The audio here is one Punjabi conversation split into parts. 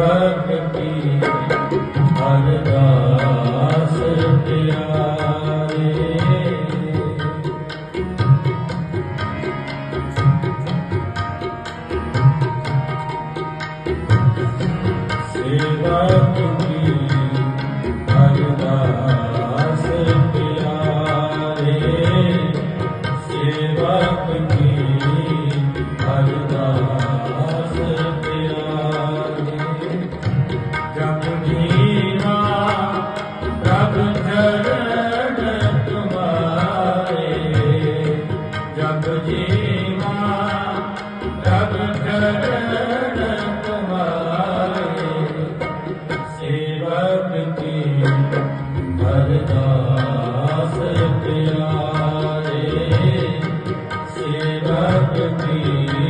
ਭਗਤੀ ਹਰ ਦਾਸ ਪਿਆਰੇ ਸੇਵਾ Thank you.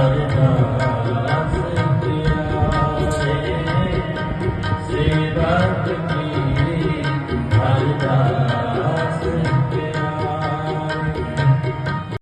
Hare Hare